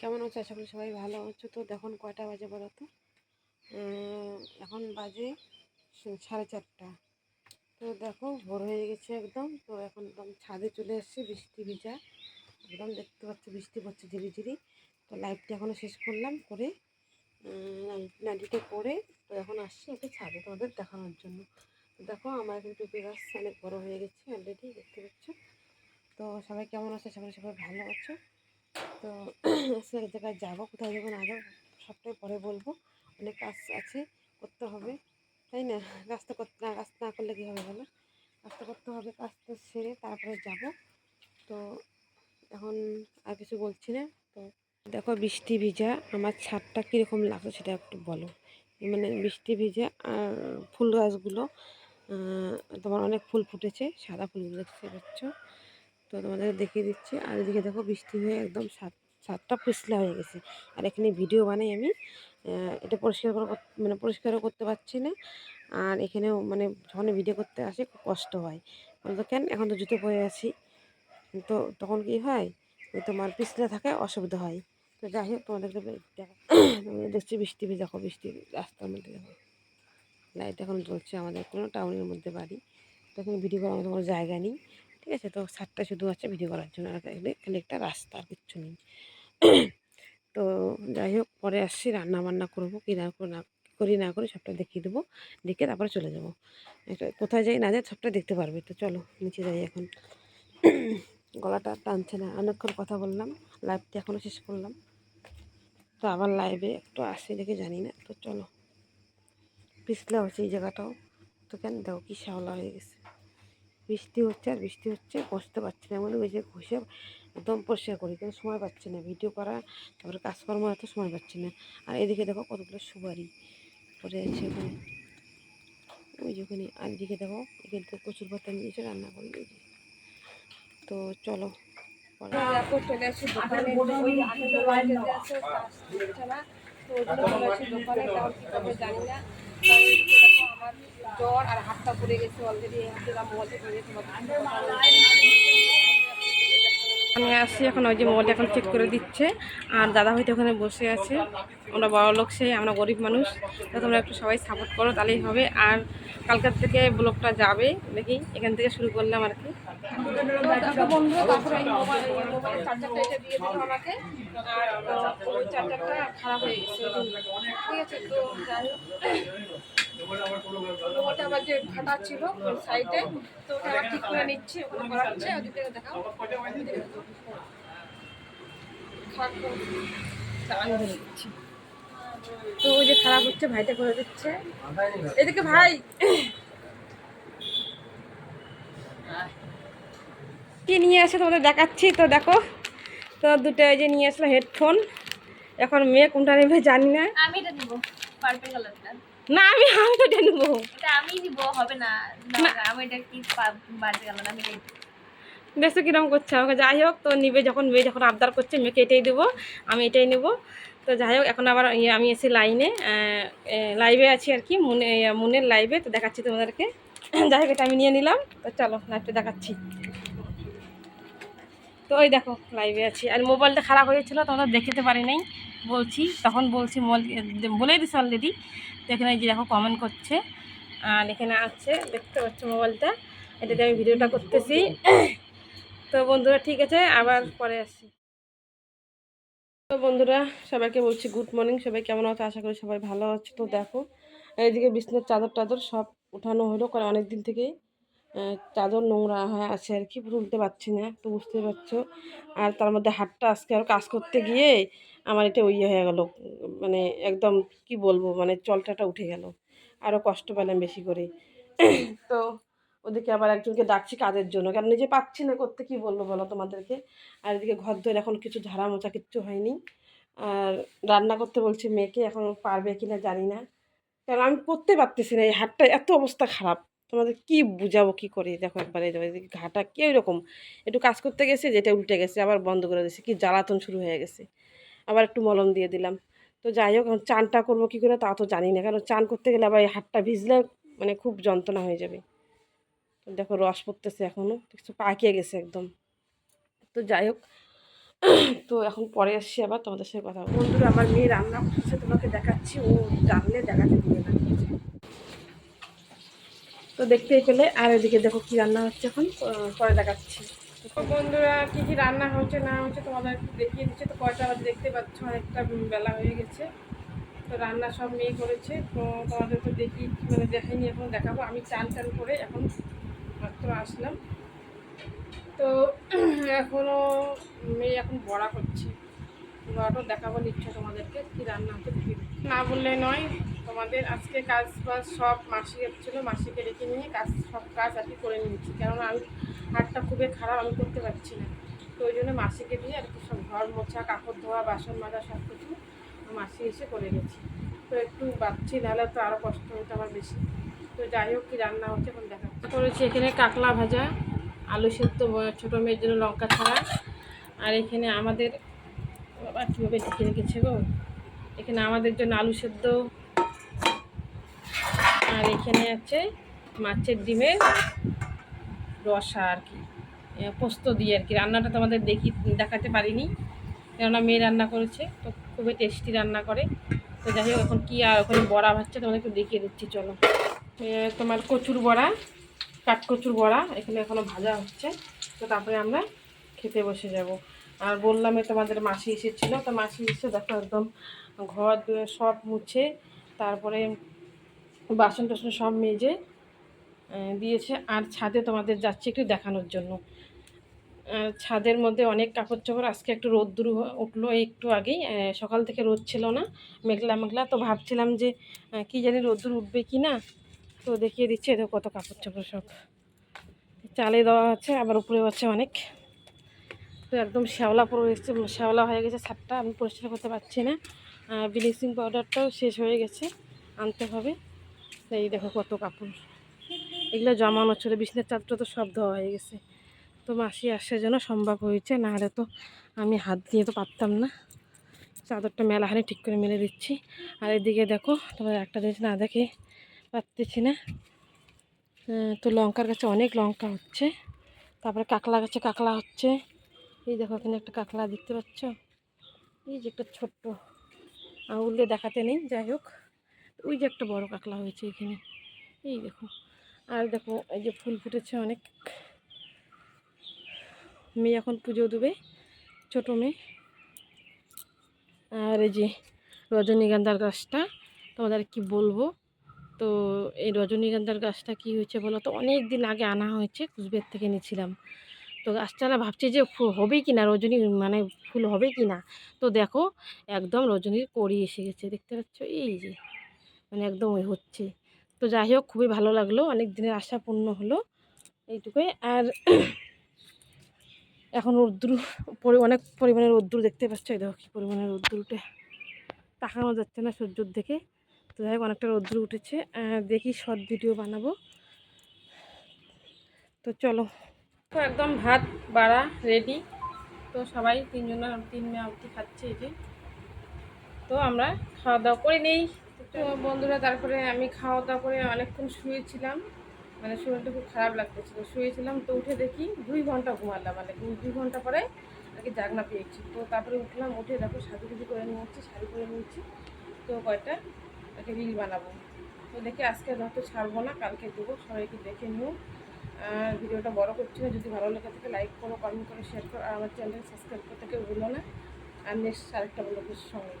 কেমন আছো? আশা করি সবাই ভালো আছো। তো দেখুন কয়টা বাজে বলো তো এখন বাজে সাড়ে চারটা। তো দেখো, ভোর হয়ে গেছে একদম। তো এখন একদম ছাদে চলে এসেছি, বৃষ্টি ভিজা। একদম দেখতে পাচ্ছি, বৃষ্টি পড়ছে ঝিরি ঝিরি। তো লাইভটা এখনও শেষ করলাম করে নাইটিটা করে তো এখন আসছি একটু ছাদে তোমাদের দেখানোর জন্য। দেখো, আমার এখন পেঁপে গাছ অনেক বড়ো হয়ে গেছে অলরেডি দেখতে পাচ্ছ। তো সবাই কেমন আছে? সবাই সবাই ভালো আছো। তো এক জায়গায় যাব, কোথায় যাব না যাব, সবটাই পরে বলব। অনেক কাজ আছে, করতে হবে। তাই না? কাজ তো করতে না কাজ না করলে কী হবে বলো? কাজ তো করতে হবে, কাজ তো সেরে তারপরে যাব। তো এখন আর কিছু বলছি না। তো দেখো বৃষ্টি ভিজা, আমার ছাদটা কীরকম লাগছে সেটা একটু বলো। মানে বৃষ্টি ভিজা আর ফুল গাছগুলো তোমার অনেক ফুল ফুটেছে, সাদা ফুলগুলো দেখতে পাচ্ছ। তো তোমাদের দেখিয়ে দিচ্ছি। আর এদিকে দেখো বৃষ্টি হয়ে একদম সাত ছাদটা পিছলা হয়ে গেছে। আর এখানে ভিডিও বানাই আমি। এটা পরিষ্কার করে মানে পরিষ্কারও করতে পারছি না। আর এখানেও মানে যখন ভিডিও করতে আসে খুব কষ্ট হয়। বলতো কেন? এখন তো জুতো পরে আছি। তো তখন কি হয়? তোমার পিছলে থাকে অসুবিধা হয়। তো যাই হোক তোমাদের দেখছি বৃষ্টি দেখো, বৃষ্টি রাস্তার মধ্যে দেখো। লাইট এখন জ্বলছে আমাদের। কোনো টাউনের মধ্যে বাড়ি। তখন ভিডিও করার মতো কোনো জায়গা নেই। ঠিক আছে? তো ছাদটা শুধু আছে ভিডিও করার জন্য আর এখানে একটা রাস্তা আর কিচ্ছু নেই। তো যাই হোক, পরে আসছি রান্না বান্না করব, কি না করে না করি না করি সবটা দেখিয়ে দেবো, দেখে তারপরে চলে যাব। কোথায় যাই না যাই সবটা দেখতে পারবে। তো চলো, নিচে যাই এখন। গলাটা টানছে না, অনেকক্ষণ কথা বললাম লাইভটি এখনও শেষ করলাম। তো আবার লাইভে একটু আসে দেখে জানি না। তো চলো পিছলা হচ্ছে এই জায়গাটাও। তো কেন দেখো কী শ্যাওলা হয়ে গেছে। বৃষ্টি হচ্ছে আর বৃষ্টি হচ্ছে বসতে পারছি না ওই যে ঘষে একদম পরিষ্কার করি কিন্তু সময় পাচ্ছি না ভিডিও করা তারপরে কাজকর্ম এত সময় পাচ্ছি না আর এদিকে দেখো কতগুলো সুপারি পরে আছে ওখানে ওই যে ওখানে আর এদিকে দেখো এখান থেকে প্রচুর পাতা নিয়েছে রান্না করি এই যে। তো চলো আসি দোকানে ওই তো ওই জন্য চলে আসি দোকানে তাও কী করবে জানি না। জ্বর আর হাতটা পড়ে গেছে অলরেডি হাতে মোবাইলটা পড়ে গেছে আমি আসছি এখন ওই যে মোবাইলটা এখন চেক করে দিচ্ছে। আর দাদা হয়তো ওখানে বসে আছে। আমরা বড় লোক সেই আমরা গরিব মানুষ। তো তোমরা একটু সবাই সাপোর্ট করো, তাহলেই হবে। আর কালকার থেকে ব্লগটা যাবে, দেখি এখান থেকে শুরু করলাম আর কি। আবার যে ফাটা ছিল সাইডে তো ওটা আবার ঠিক করে নিচ্ছি ওখানে করাচ্ছে ওদিক থেকে দেখাও। তো ওই যে খারাপ হচ্ছে ভাইটা করে দিচ্ছে। এদিকে ভাই! কি নিয়ে আসে তোমাদের দেখাচ্ছি? তো দেখো তো দুটো এই যে নিয়ে আসলো হেডফোন। এখন মেয়ে কোনটা নেবে জানি না। আমি এটা নিব। পার্পল কালারটা না আমি আমি তো এটা নেব। এটা আমি নিব হবে না। না, আমি এটা কি পার্পল কালার আমি। দেখছ কিরম করছে আমাকে? যাই হোক তো নিবে যখন মেয়ে যখন আবদার করছে মেয়েকে এটাই দেবো আমি এটাই নেব। তো যাই হোক এখন আবার ইয়ে আমি এসে লাইনে লাইভে আছি আর কি মনে মনের লাইভে তো দেখাচ্ছি তোমাদেরকে। যাই হোক এটা আমি নিয়ে নিলাম। তো চলো লাইভটা দেখাচ্ছি। তো ওই দেখো লাইভে আছি। আর মোবাইলটা খারাপ হয়েছিল তোমাদের দেখাতে পারি নাই। বলছি, তখন বলছি মোবাইল বলেই দিছি অলরেডি তো এখানে যে দেখো কমেন্ট করছে। আর এখানে আছে, দেখতে পাচ্ছ মোবাইলটা। এটাতে আমি ভিডিওটা করতেছি। তো বন্ধুরা, ঠিক আছে, আবার পরে আসি তো বন্ধুরা, সবাইকে বলছি গুড মর্নিং সবাই কেমন আছো? আশা করি সবাই ভালো আছে। তো দেখো এইদিকে বিছনার চাদর টাদর সব উঠানো হলো কারণ অনেক দিন থেকেই। চাদর নোংরা হয়ে আছে আর কি তুলতে পারছি না, তো বুঝতে পারছ। আর তার মধ্যে হাতটা আজকে আর কাজ করতে গিয়ে আমার এটা ইয়ে হয়ে গেল মানে একদম কি বলব মানে চলটাটা উঠে গেল আরও কষ্ট পেলাম বেশি করে। তো ওদিকে আবার একজনকে ডাকছি কাজের জন্য, কারণ নিজে পাচ্ছি না করতে, কি বলব বলো তোমাদেরকে? আর এদিকে ঘর ধরে এখন কিছু ঝাড়া মোচা কিচ্ছু হয়নি। আর রান্না করতে বলছি মেয়েকে, এখন পারবে কি না জানি না। কারণ আমি করতে পারতেছি না, এই হাতটা এত অবস্থা খারাপ। তোমাদের কি বুঝাবো, কি করি? দেখো একবার এই ঘাটা কি রকম একটু কাজ করতে গেছে, যেটা উল্টে গেছে, আবার বন্ধ করে দিয়েছে, কি জ্বালাতন শুরু হয়ে গেছে। আবার একটু মলম দিয়ে দিলাম। তো যাই হোক, এখন চানটা করব কী করে তা তো জানি না, কারণ চান করতে গেলে আবার এই হাতটা ভিজলে মানে খুব যন্ত্রণা হয়ে যাবে। তো দেখো রস পড়তেছে এখনও দেখছ পাকিয়ে গেছে একদম। তো যাই হোক, তো এখন পরে আসছি আবার তোমাদের সাথে কথা বন্ধুরা, আমার মেয়ে রান্না করছে তোমাকে দেখাচ্ছি, ও জানলে দেখাতে দিবে না। তো দেখতেই পেলে। আর এদিকে দেখো কি রান্না হচ্ছে এখন। পরে দেখাচ্ছি। বন্ধুরা, কি কি রান্না হচ্ছে না হচ্ছে তোমাদের একটু দেখিয়ে দিচ্ছে। তো কয়টা দেখতে পাচ্ছ, অনেকটা বেলা হয়ে গেছে। তো রান্না সব মেয়ে করেছে। তো তোমাদের তো দেখি মানে দেখাইনি, এখন দেখাবো। আমি চান চান করে এখন মাত্র আসলাম। তো এখনও মেয়ে এখন বড়া করছি। বড়াটা দেখাবো নিচ্ছে তোমাদেরকে কি রান্না হচ্ছে না বললে নয় তোমাদের আজকে কাজ বাজ সব মাসি এসেছিল মাসিকে রেখে নিয়ে কাজ সব কাজ আর কি করে নিয়েছি। কেননা আমি হাতটা খুবই খারাপ আমি করতে পারছি না। তো ওই জন্য মাসিকে দিয়ে আর কি সব ঘর মোছা কাপড় ধোয়া বাসন মাজা সব কিছু মাসি এসে করে গেছি তো একটু বাচ্চি নাহলে তো আরও কষ্ট হতো আমার বেশি। তো যাই হোক কি রান্না হচ্ছে এখন দেখা করেছি এখানে কাকলা ভাজা আলু সেদ্ধ ছোটো মেয়ের জন্য লঙ্কা ছাড়া। আর এখানে আমাদের বাবা, কীভাবে ঢেকে রেখেছে গো? এখানে আমাদের জন্য আলু সেদ্ধ। আর এখানে আছে মাছের ডিমের রসা আর কি। পোস্ত দিয়ে আর কি। রান্নাটা তোমাদের দেখি, দেখাতে পারিনি। কেননা মেয়ে রান্না করেছে, তো খুবই টেস্টি রান্না করে। তো যাই হোক, এখন কী আর ওখানে বড়া ভাজছে তোমাদের একটু দেখিয়ে দিচ্ছি, চলো। তোমার কচুর বড়া, কাঠকচুর বড়া, এখানে এখনও ভাজা হচ্ছে। তো তারপরে আমরা খেতে বসে যাব। আর বললাম তোমাদের মাসি এসেছিল, তো মাসি এসে দেখো একদম ঘর সব মুছে, তারপরে বাসন টাসন সব মেজে দিয়েছে। আর ছাদে তোমাদের যাচ্ছে একটু দেখানোর জন্য। ছাদের মধ্যে অনেক কাপড় চোপড় আজকে একটু রোদ্দুর হ- উঠল একটু আগেই সকাল থেকে রোদ ছিল না, মেঘলা মেঘলা, তো ভাবছিলাম যে কি জানি রোদ্দুর উঠবে কি না, তো দেখিয়ে দিচ্ছে এদের কত কাপড় চোপড় সব। চালে দেওয়া আছে, আবার উপরে হচ্ছে অনেক। তো একদম শ্যাওলা পুরো এসছে শ্যাওলা হয়ে গেছে ছাদটা, আমি পরিষ্কার করতে পারছি না। ব্লিচিং পাউডারটাও শেষ হয়ে গেছে, আনতে হবে। এই দেখো কত কাপড়। এগুলো জমানো ছিল, বিছনার চাদরটা তো সব ধোয়া হয়ে গেছে। তো মাসি আসার জন্য সম্ভব হয়েছে, নাহলে তো আমি হাত দিয়ে তো পারতাম না। চাদরটা মেলাহানি ঠিক করে মেলে দিচ্ছি। আর এদিকে দেখো তোমার একটা জিনিস না দেখে পারতেছি না। তো লঙ্কার গাছে অনেক লঙ্কা হচ্ছে, তারপরে কাকলা গাছে কাকলা হচ্ছে। এই দেখো, এখানে একটা কাকলা দেখতে পাচ্ছ? এই যে একটা ছোট্ট আঙুল দিয়ে দেখাতে নেই, যাই হোক। ওই যে একটা বড় কাকলা হয়েছে এখানে। এই দেখো, আর দেখো, এই যে ফুল ফুটেছে অনেক। মেয়ে এখন পুজো দেবে, ছোটো মেয়ে। আর এই যে রজনীগন্ধার গাছটা, তোমাদের কি বলব? তো এই রজনীগন্ধার গাছটা কি হয়েছে বলো তো? অনেক দিন আগে আনা হয়েছে, কুচবিহার থেকে নিয়েছিলাম তো গাছটা না ভাবছি যে হবে কি না রজনী মানে ফুল হবে কি না তো দেখো, একদম রজনীর কড়ি এসে গেছে, দেখতে পাচ্ছ? এই যে মানে একদম ওই হচ্ছে। তো যাই হোক, খুবই ভালো লাগল, অনেক দিনের আশা পূর্ণ হলো এইটুকুই। আর এখন রোদ্দুর, পরি, অনেক পরিমাণে রোদ্দুর দেখতে পাচ্ছ? এই দেখো কী পরিমাণে রোদ্দুর উঠে তাকানো যাচ্ছে না সূর্যর দেখে তো যাই হোক, অনেকটা রোদ্দুর উঠেছে। দেখি শর্ট ভিডিও বানাবো। তো চলো। তো একদম ভাত, বাড়া রেডি তো সবাই তিনজন তিন মেয়ে খাচ্ছে এটি তো আমরা খাওয়া দাওয়া করে নেই। তো বন্ধুরা, তারপরে আমি খাওয়া দাওয়া করে অনেকক্ষণ শুয়েছিলাম। মানে শরীরটা খুব খারাপ লাগতেছিল। শুয়েছিলাম তো উঠে দেখি দুই ঘণ্টা ঘুমালাম। মানে দুই- ঘণ্টা পরে কি জাগনা পেয়েছি। তো তারপরে উঠলাম, উঠে দেখো সাজুগুজু করে নিয়েছি, শাড়ি করে নিয়েছি। তো কয়টা একটা রিল বানাবো। তো দেখি আজকে হয়তো ছাড়বো না, কালকে দেবো। সবাইকে দেখে নিও। ভিডিওটা বড় করছি না। যদি ভালো লেগে থাকে লাইক করো কমেন্ট করো শেয়ার করো, আর আমার চ্যানেল সাবস্ক্রাইব করতে কেউ ভুলো না। আর নেক্সট আরেকটা বলো সঙ্গে।